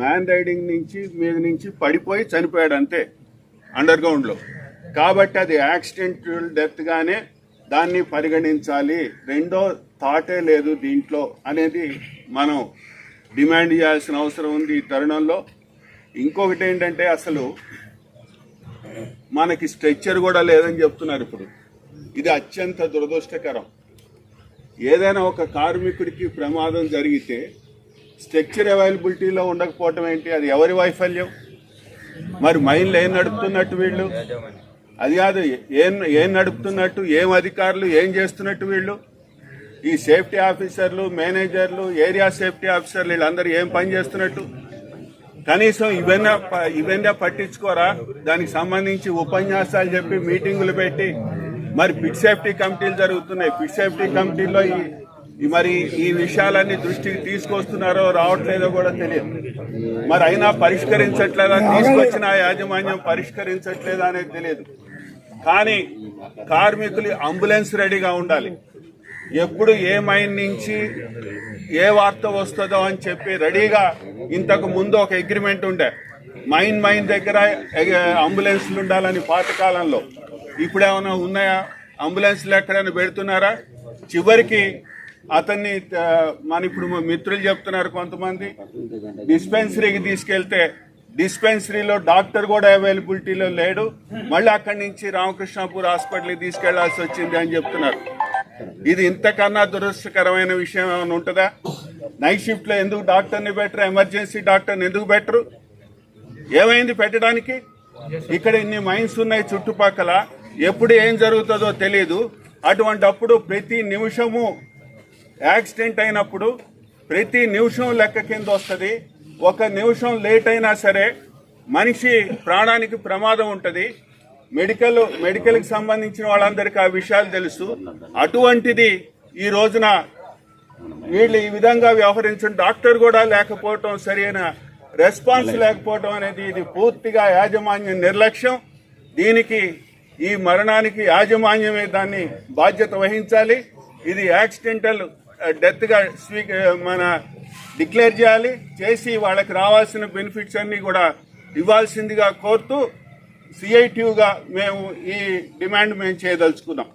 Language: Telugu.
మ్యాన్ రైడింగ్ నుంచి మీద నుంచి పడిపోయి చనిపోయాడు అంతే అండర్ గ్రౌండ్లో కాబట్టి అది యాక్సిడెంటల్ డెత్గానే దాన్ని పరిగణించాలి. రెండో థాటే లేదు దీంట్లో అనేది మనం డిమాండ్ చేయాల్సిన అవసరం ఉంది ఈ తరుణంలో. ఇంకొకటి ఏంటంటే అసలు మనకి స్ట్రెచ్చర్ కూడా లేదని చెప్తున్నారు ఇప్పుడు. ఇది అత్యంత దురదృష్టకరం. ఏదైనా ఒక కార్మికుడికి ప్రమాదం జరిగితే స్ట్రక్చర్ అవైలబిలిటీలో ఉండకపోవటం ఏంటి? అది ఎవరి వైఫల్యం? మరి మైన్లు ఏం నడుపుతున్నట్టు వీళ్ళు? అది కాదు ఏం ఏం నడుపుతున్నట్టు ఏం అధికారులు ఏం చేస్తున్నట్టు వీళ్ళు? ఈ సేఫ్టీ ఆఫీసర్లు మేనేజర్లు ఏరియా సేఫ్టీ ఆఫీసర్లు వీళ్ళందరూ ఏం పని చేస్తున్నట్టు? కనీసం ఇవన్నా ప- పట్టించుకోరా? దానికి సంబంధించి ఉపన్యాసాలు చెప్పి మీటింగులు పెట్టి మరి పిట్ సేఫ్టీ కమిటీలు జరుగుతున్నాయి. పిట్ సేఫ్టీ కమిటీలో ఈ మరి ఈ విషయాలన్నీ దృష్టికి తీసుకొస్తున్నారో రావట్లేదో కూడా తెలియదు. మరి అయినా పరిష్కరించట్లేదా? తీసుకొచ్చిన యాజమాన్యం పరిష్కరించట్లేదా అనేది తెలియదు. కానీ కార్మికులు అంబులెన్స్ రెడీగా ఉండాలి. ఎప్పుడు ఏ మైన్ నుంచి ఏ వార్త వస్తుందో అని చెప్పి రెడీగా ఇంతకు ముందు ఒక అగ్రిమెంట్ ఉండే. మైన్ మైన్ దగ్గర అంబులెన్స్లు ఉండాలని పాతకాలంలో ఇప్పుడేమైనా ఉన్నాయా? అంబులెన్స్లు ఎక్కడైనా పెడుతున్నారా? చివరికి అతన్ని మన ఇప్పుడు మా మిత్రులు చెప్తున్నారు కొంతమంది. డిస్పెన్సరీకి తీసుకెళ్తే డిస్పెన్సరీలో డాక్టర్ కూడా అవైలబిలిటీలో లేడు. మళ్ళీ అక్కడి నుంచి రామకృష్ణాపూర్ హాస్పిటల్కి తీసుకెళ్ళాల్సి వచ్చింది అని చెప్తున్నారు. ఇది ఇంతకన్నా దురదృష్టకరమైన విషయం ఏమైనా ఉంటుందా? నైట్ షిఫ్ట్లో ఎందుకు డాక్టర్ని బెటర్ ఎమర్జెన్సీ డాక్టర్ని ఎందుకు బెటరు ఏమైంది పెట్టడానికి? ఇక్కడ ఇన్ని మైన్స్ ఉన్నాయి చుట్టుపక్కల. ఎప్పుడు ఏం జరుగుతుందో తెలియదు అటువంటప్పుడు ప్రతి నిమిషము యాక్సిడెంట్ అయినప్పుడు ప్రతి నిమిషం లెక్క కింద వస్తుంది. ఒక నిమిషం లేట్ అయినా సరే మనిషి ప్రాణానికి ప్రమాదం ఉంటుంది. మెడికల్ మెడికల్కి సంబంధించిన వాళ్ళందరికీ ఆ విషయాలు తెలుసు. అటువంటిది ఈ రోజున వీళ్ళు ఈ విధంగా వ్యవహరించడం డాక్టర్ కూడా లేకపోవటం సరైన రెస్పాన్స్ లేకపోవటం అనేది ఇది పూర్తిగా యాజమాన్యం నిర్లక్ష్యం. దీనికి ఈ మరణానికి యాజమాన్యమే దాన్ని బాధ్యత వహించాలి. ఇది యాక్సిడెంటల్ డెత్గా స్వీ మన డిక్లేర్ చేయాలి. చేసి వాళ్ళకి రావాల్సిన బెనిఫిట్స్ అన్ని కూడా ఇవ్వాల్సిందిగా కోరుతూ సిఐటియుగా మేము ఈ డిమాండ్ మేము చేయదలుచుకున్నాం.